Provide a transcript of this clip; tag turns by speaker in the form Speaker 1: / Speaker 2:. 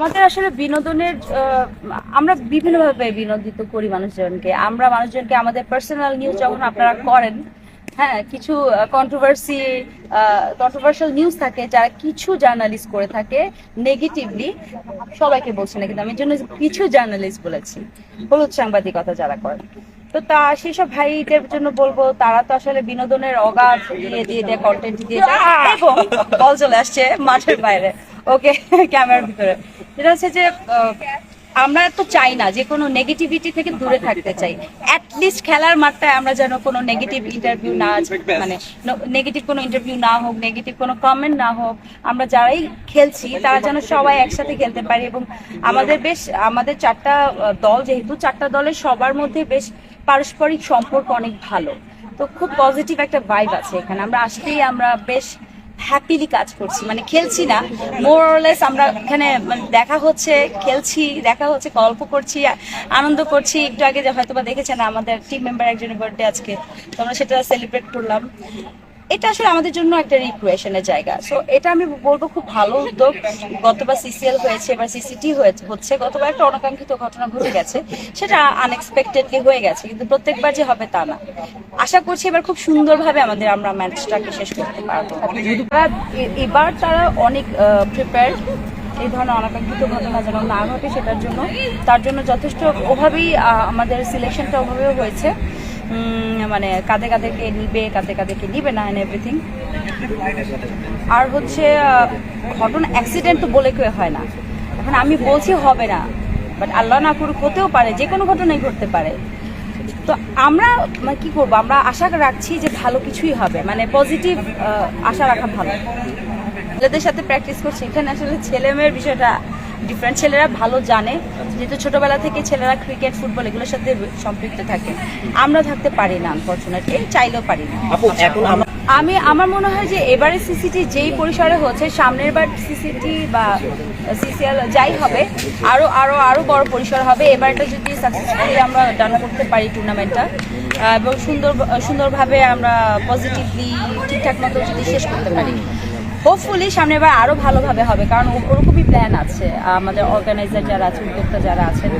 Speaker 1: আমাদের আসলে বিনোদনের আমরা বিভিন্নভাবে বিনোদিত করি মানুষজনকে। আমরা মানুষজনকে আমাদের পার্সোনাল নিউজ যখন আপনারা করেন হ্যাঁ কিছু কন্ট্রোভার্সি কন্ট্রোভার্সিয়াল নিউজ থাকে যারা কিছু জার্নালিস্ট করে থাকে নেগেটিভলি সবাইকে বলছি না কিন্তু আমি জন্য কিছু জার্নালিস্ট বলেছি হলুদ সাংবাদিকতা যারা করেন। তো তা সেসব ভাইদের জন্য বলব তারা তো আসলে বিনোদনের অগাধ দিয়ে দিয়ে দেয় কন্টেন্ট দিয়ে দেয় এবং বল চলে আসছে মাঠের বাইরে। ওকে ক্যামেরার ভিতরে। যেটা হচ্ছে যে আমরা তো চাই না যে কোনো নেগেটিভিটি থেকে দূরে থাকতে চাই। অ্যাটলিস্ট খেলার মাঠটায় আমরা যেন কোনো নেগেটিভ ইন্টারভিউ না মানে নেগেটিভ কোনো ইন্টারভিউ না হোক নেগেটিভ কোনো কমেন্ট না হোক আমরা যারাই খেলছি তারা যেন সবাই একসাথে খেলতে পারি এবং আমাদের বেশ আমাদের চারটা দল যেহেতু চারটা দলের সবার মধ্যে বেশ পারস্পরিক সম্পর্ক অনেক ভালো। তো খুব পজিটিভ একটা ভাইব আছে এখানে। আমরা আসলেই আমরা বেশ হ্যাপিলি কাজ করছি। মানে খেলছি না। মোরলেস আমরা এখানে দেখা হচ্ছে, খেলছি, দেখা হচ্ছে, গল্প করছি, আনন্দ করছি। একটু আগে হয়তো বা দেখেছেন আমাদের টিম মেম্বার একজনের বার্থডে আজকে। তো আমরা সেটা সেলিব্রেট করলাম। এটা আসলে আমাদের জন্য একটা রিক্রিয়েশনের জায়গা। সো এটা আমি বলব খুব ভালো উদ্যোগ। গতবার সিসিএল হয়েছে, এবার সিসিটি হচ্ছে। গতবার একটা অনাকাঙ্ক্ষিত ঘটনা ঘটে গেছে। সেটা আনএক্সপেক্টেডলি হয়ে গেছে, কিন্তু প্রত্যেকবার যে হবে তা না। আশা করছি এবার খুব সুন্দরভাবে আমাদের আমরা ম্যাচটাকে শেষ করতে পারব। এবার- তারা অনেক প্রিপেয়ার এই ধরনের অনাকাঙ্ক্ষিত ঘটনা যেন না ঘটে সেটার জন্য। তার জন্য যথেষ্ট ওভাবেই আমাদের সিলেকশনটা ওভাবেও হয়েছে। মানে কাঁধে কাঁধেকে নিবে, কাঁধে কাঁধেকে নিবে না এন্ড এভরিথিং আর হচ্ছে ঘটনা অ্যাক্সিডেন্ট তো বলে কেউ হয় না। এখন আমি বলছি হবে না বাট আল্লাহ না করুক হতেও পারে, যে কোনো ঘটনাই ঘটতে পারে। তো আমরা মানে কি করব, আমরা আশা রাখছি যে ভালো কিছুই হবে মানে পজিটিভ আশা রাখা ভালো। ছেলেদের সাথে প্র্যাকটিস করছি, এখানে আসলে ছেলে মেয়ের বিষয়টা ডিফারেন্ট ছেলেরা ভালো জানে যেহেতু ছোটবেলা থেকে ছেলেরা ক্রিকেট ফুটবল এগুলোর সাথে সম্পৃক্ত থাকে। আমরা থাকতে পারি না আনফর্চুনেটলি চাইলেও পারি না। আমি আমার মনে হয় যে এবারে সিসিটি যেই পরিসরে হচ্ছে সামনের বার সিসিটি বা সিসিএল যাই হবে আরও আরও আরও বড় পরিসর হবে। এবারটা যদি সাকসেসফুলি আমরা ডান করতে পারি টুর্নামেন্টটা এবং সুন্দর সুন্দরভাবে আমরা পজিটিভলি ঠিকঠাক মতো যদি শেষ করতে পারি। হোপফুলি সামনের এবার আরও ভালোভাবে হবে, কারণ ওরকমই প্ল্যান আছে, আমাদের অর্গানাইজার যারা আছে, উদ্যোক্তা যারা আছেন